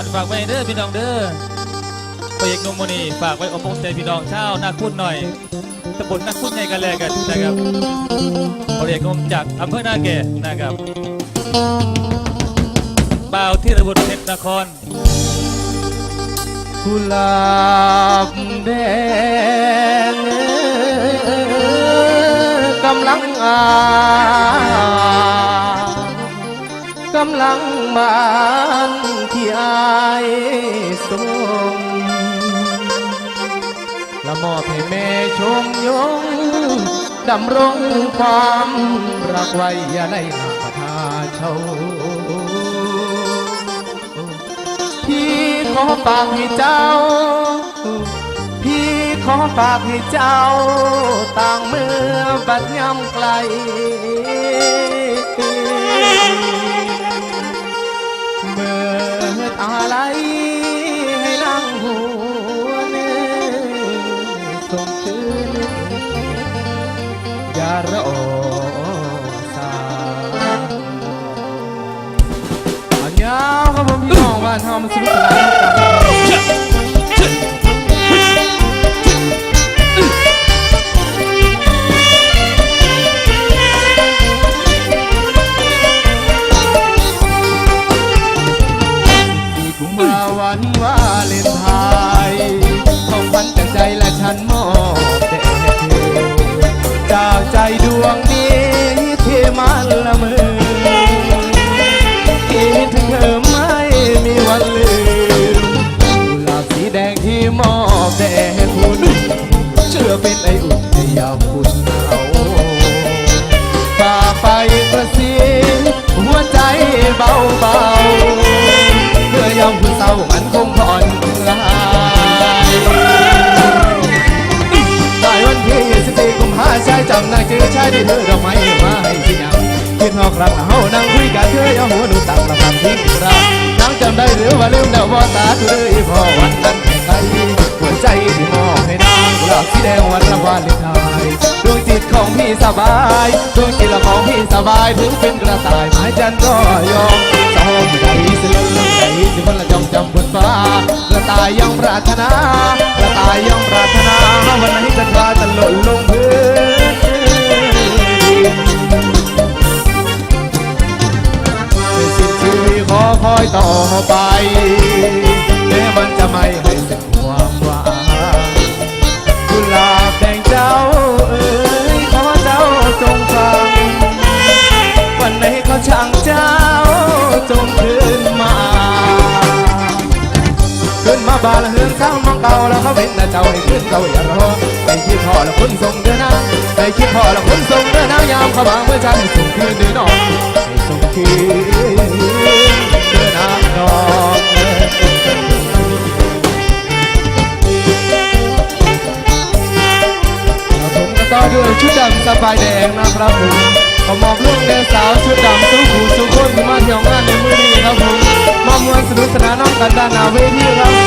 อันฝากไว้เด้อพี่น้องเด้อพระเอกนมโมนีฝากไว้อมองใจพี่น้องชาวนาคุณหน่อยตำบลนาคุณใหญ่กันเลยกันนะครับพระเอกหนมจากอำเภอนาแก่นะครับบ่าวที่ระบุเพชรนครกุหลาบแดงกำลังอา กำลังบานที่อายทรงละมอบให้แม่ชมยง ดำรงความรักไว้อย่าได้หาประทาเช่าพี่ขอฝากให้เจ้า พี่ขอฝากให้เจ้า ต่างเมื่อบัดย่ำไกล บ้านเฮามันสนุกสนานกันกุมภาวันวาเลนไทน์ของพันจากใจและฉันมอบแด่เธอจากใจดวง อุ่นในยามคุณหนาวฝากไปกระซิบหัวใจเบาๆเมื่อยามคุณเศร้ามันคงผ่อนคลายบ่ายวันที่14กุมภาชายจำนางจื้อชายที่เธอดอกไม้มาให้ที่ยังคิดฮอกรักเฮานั่งคุยกันเธอเอาหัวหนูตักประคำทิ้งเรานางจำได้หรือว่าลืมแล้วว่าตาเธอเลยพอวันนั้นแค่ไกลหัวใจที่มอบให้นางกุหลาบสีแดงวันละวันเลนไทน์ ดวงจิตของพี่สบายดวงจิตของพี่สบายถึงเป็นกระต่ายไม้จันก็ยอมสองใจสิลงใจสิคนละจอมจำบนฟ้ากระต่ายยังปรารถนากระต่ายยังปรารถนาวันไหนจะพาจะหล่นลงพื้นเป็นสิ่งที่ขอคอยต่อไปแม้มันจะไม่ ช่างเจ้าจงคืนมาขึ้นมาบาลเฮือนสร้างมองเก่าแล้วเขาเป็นแต่เจ้าให้ขึ้นเจ้าอย่ารอไปคิดพอแล้วคุณส่งเดินนะไปคิดพอแล้วคุณส่งเดินนะยามเขาบางเมื่อจันส่งคืนดินนอนให้ส่งคืนเดินนะนอนผมก็ต่อด้วยชุดดำสบายแดงนะครับผมขอมอบลูกแดงสาวชุดดำสู้ผู้สู้คนที่มาเที่ยวงานในมือนี้ครับผมมอบมวลสนุกสนานน้องกันด้านหน้าเวทีครับ